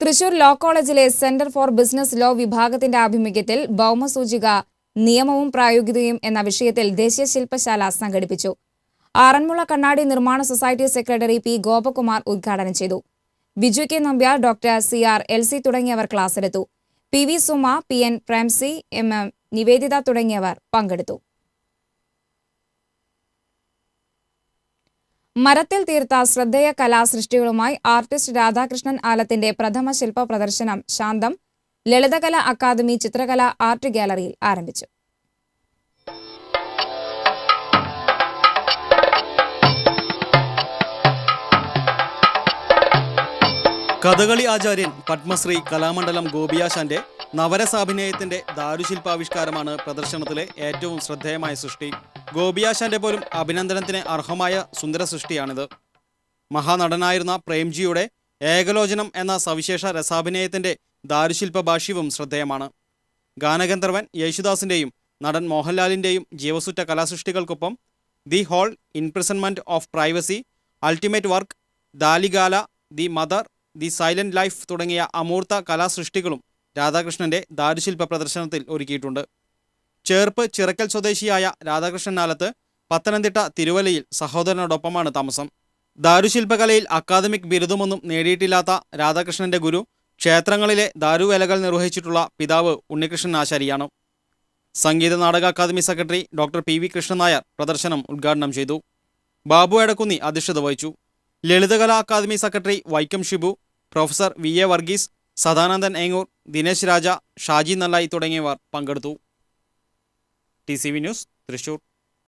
Thrissur law കോളേജിലെ centre for business law വിഭാഗത്തിന്റെ ആഭിമുഖ്യത്തിൽ ഭൗമസൂചിക നിയമവും പ്രായോഗികതയും എന്ന വിഷയത്തിൽ ദേശീയ ശില്പശാല സംഘടിപ്പിച്ചു. ആറന്മുള കണ്ണാടി നിർമ്മാണ സൊസൈറ്റി സെക്രട്ടറി പി ഗോപകുമാർ ഉദ്ഘാടനം ചെയ്തു. Biju K Nambiar doctor C R L C തുടങ്ങിയവർ ക്ലാസ്സെടുത്തു P V Suma P N Premsy M M Nivedita തുടങ്ങിയവർ പങ്കെടുത്തു. മരത്തിൽ തീർത്ത ശ്രദ്ധേയ കലാസൃഷ്ടികളുമായി ആർട്ടിസ്റ്റ് രാധാകൃഷ്ണൻ ആലത്തിന്റെ പ്രഥമ ശില്പ പ്രദർശനം ശാന്തം ലളിതകല അക്കാദമി ചിത്രകല ആർട്ട് ഗാലറിയിൽ ആരംഭിച്ചു. കഥകളി ആചാര്യൻ പത്മശ്രീ കലാമണ്ഡലം ഗോപിയാശാന്റെ നവരസാഭിനയത്തിന്റെ ദാരുശില്പാവിഷ്കാരമാണ് പ്രദർശനത്തിലെ ഏറ്റവും ശ്രദ്ധേയമായ സൃഷ്ടി. ഗോപിയാശാന്റെ പോലും അഭിനന്ദനത്തിന് അർഹമായ സുന്ദര സൃഷ്ടിയാണിത് മഹാനടനായിരുന്ന പ്രേംജിയുടെ ഏകലോചനം എന്ന സവിശേഷ രസാഭിനയത്തിന്റെ ദാരുശില്പ ഭാഷ്യവും ശ്രദ്ധേയമാണ്. ഗാനഗന്ധർവൻ യേശുദാസിന്റെയും നടൻ മോഹൻലാലിന്റെയും ജീവസുറ്റ കലാസൃഷ്ടികൾക്കൊപ്പം the whole imprisonment of privacy ultimate work Dali Gala the mother the silent life തുടങ്ങിയ അമൂർത്ത കലാസൃഷ്ടികളും രാധാകൃഷ്ണന്റെ ദാരുശില്പ പ്രദർശനത്തിൽ ഒരുക്കിയിട്ടുണ്ട്. ചേർപ്പ് ചിറക്കൽ സ്വദേശിയായ രാധാകൃഷ്ണൻ നാലത്ത് പത്തനംതിട്ട തിരുവല്ലയിൽ സഹോദരനോടൊപ്പമാണ് താമസം. ദാരുശില്പകലയിൽ അക്കാദമിക് ബിരുദമൊന്നും നേടിയിട്ടില്ലാത്ത രാധാകൃഷ്ണന്റെ ഗുരു ക്ഷേത്രങ്ങളിലെ ദാരുവേലകൾ നിർവഹിച്ചിട്ടുള്ള പിതാവ് ഉണ്ണികൃഷ്ണൻ ആശാരിയാണ്. Sangeetha Nataka academy secretary doctor P V Krishnan Nair പ്രദർശനം ഉദ്ഘാടനം ചെയ്തു. ബാബു എടക്കുന്നി അധ്യക്ഷത വഹിച്ചു. Lalithakala academy secretary Vaikom Shibu professor V A Varghese Sadanandan Engoor Dinesh Raja Shaji Nallayi തുടങ്ങിയവർ പങ്കെടുത്തു. T news Thrissur